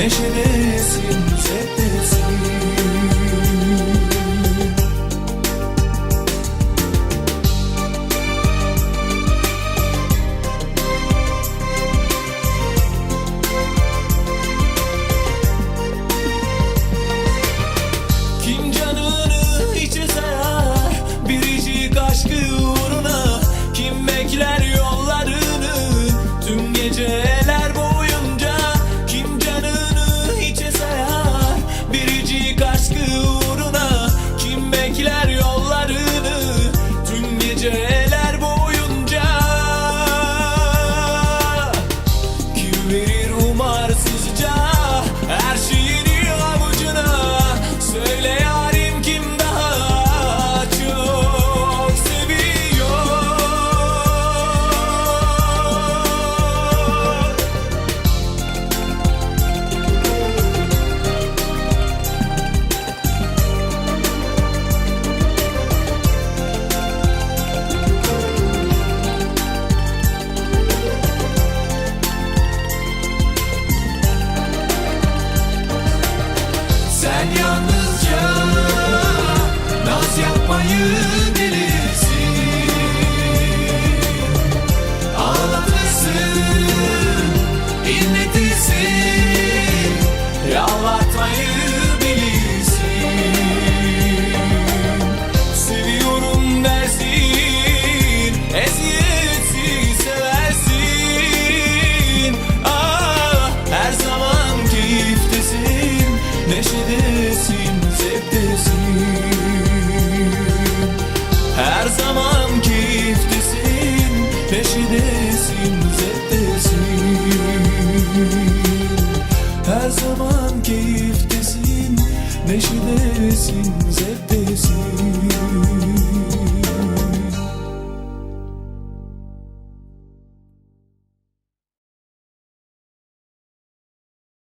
Neşedesin, zevktesin zaman keyiftesin Neşedesin, zevktesin